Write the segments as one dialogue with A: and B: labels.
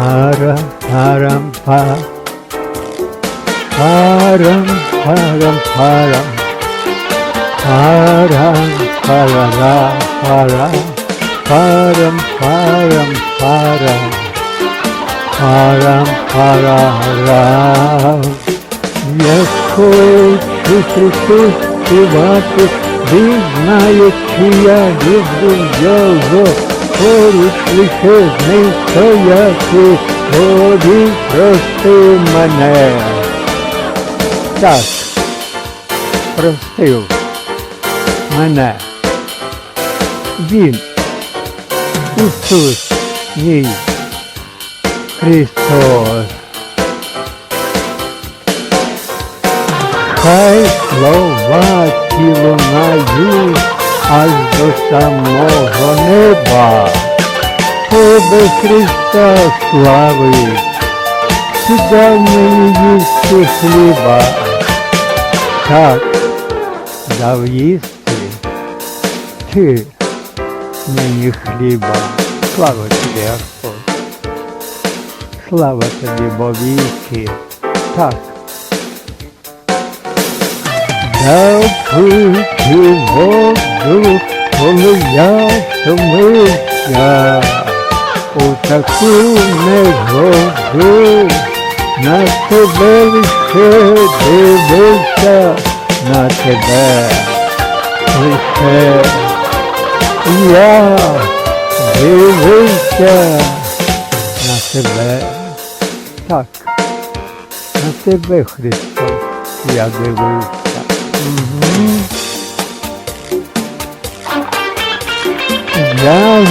A: парам па парам парам парам парам парара пара парам парам парам парам парара я хочу Христу співати, ви знаючи, я люблю його, Поруч лише з ним стояти, бо він простив мене. Так, простив мене. Він, Ісус, мій Христос. Хай слова ті лунають аж до самого неба. Тебе Христа слави, мені їсти хліба. Так, дав їсти ти мені хліба. Слава тобі, Господь. Слава тобі, бо. Так. Я пити воду, коли я втомився, у таку негоду на тебе лише дивився, на тебе лише я дивився на тебе. Так, на тебе, Христос, я дивився. Мгм. Я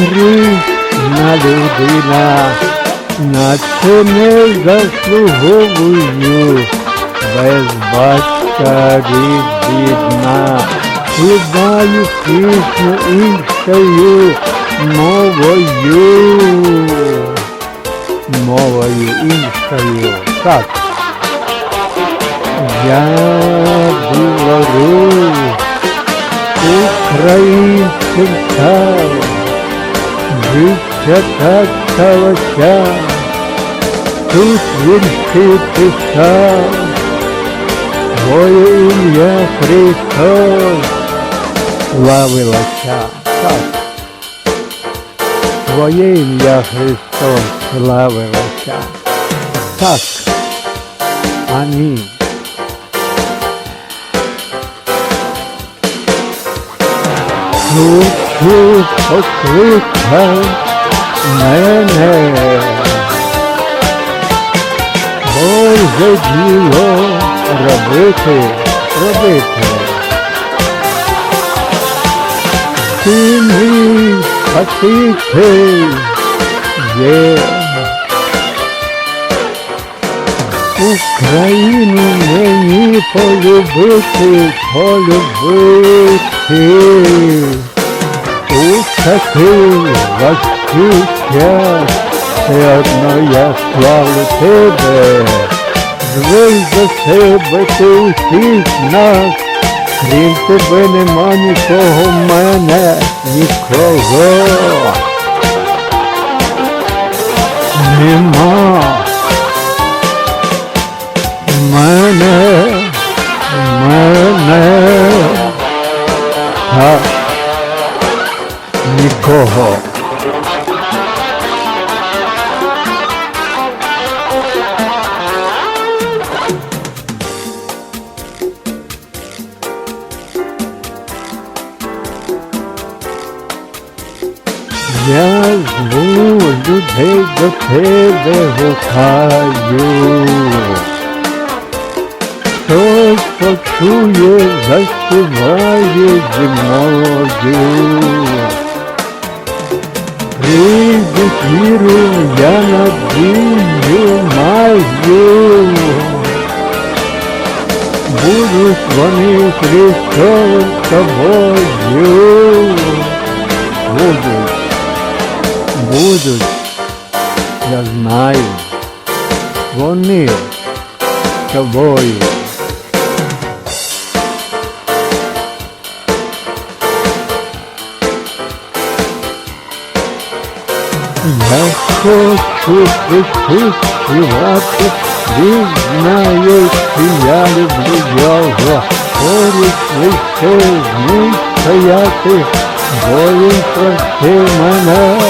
A: грішна людина, на це не заслуговую, без батька бідна, співаю пісню іншою мовою, мовою іншою. Так. Я білорус, українцем став, так сталося, тут вірші писав, Твоє ім'я Христос славилося. Так. Твоє ім'я Христос славилося. Так. Амінь. Чуть-чуть покликав мене, Боже діло робити, робити. Ти мій спаситель є. Україну мені полюбити, полюбити. У такий важкий час все одно я славлю тебе. Звий за себе ти усіх нас, крім тебе нема нікого в мене, нікого. Нема людей до тебе гукаю. Хтось почує, заспіває зі мною. Прийдуть віру, я надію маю. Будуть вони Христовим тобою. Тобою. Я хочу знає, що я люблю його. Поруч лише з ним стояти, бо він простив мене,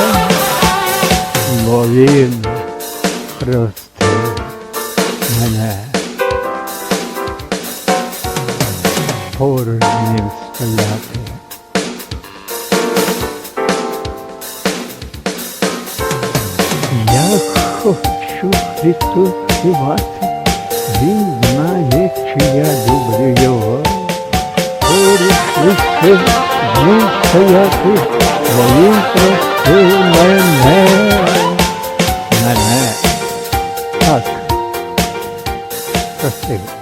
A: бо він простив мене. Ним стояти. Я хочу притулкувати, він знає, я люблю його. Поруч лише ним стояти, він просив мене. Мене. Так. Просив.